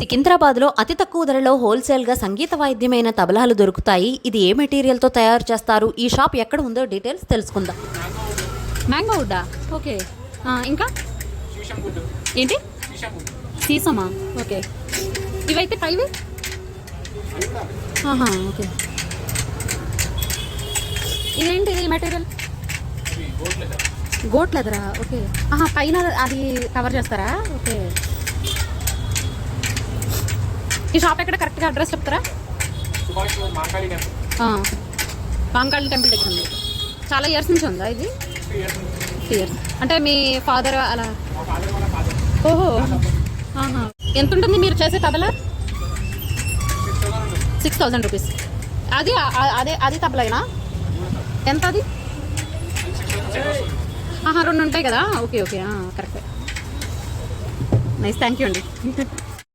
సికింద్రాబాద్లో అతి తక్కువ ధరలో హోల్సేల్గా సంగీత వాయిద్యమైన తబలాలు దొరుకుతాయి. ఇది ఏ మెటీరియల్తో తయారు చేస్తారు? ఈ షాప్ ఎక్కడ ఉందో డీటెయిల్స్ తెలుసుకుందాం. మ్యాంగో వుడ్డా? ఓకే. ఇంకా? ఏంటి? సీసమా? ఓకే. ఇవైతే పైవి ఆహా, ఓకే. ఇదేంటి ఇది మెటీరియల్? గోట్ లెదరా? ఓకే. ఆహా పైన అది కవర్ చేస్తారా? ఓకే. ఈ షాప్ ఎక్కడ కరెక్ట్గా అడ్రస్ చెప్తారా? మాంకాళి టెంపుల్ దగ్గర ఉంది. చాలా ఇయర్స్ నుంచి ఉందా ఇది? ఇయర్స్ అంటే మీ ఫాదర్ అలా? ఓహో. ఎంత ఉంటుంది మీరు చేసే tabla? Six thousand thousand rupees అది అదే అది తబలైనా? ఎంత అది? ఆహా రెండు ఉంటాయి కదా. Okay okay. Correct nice thank you అండి.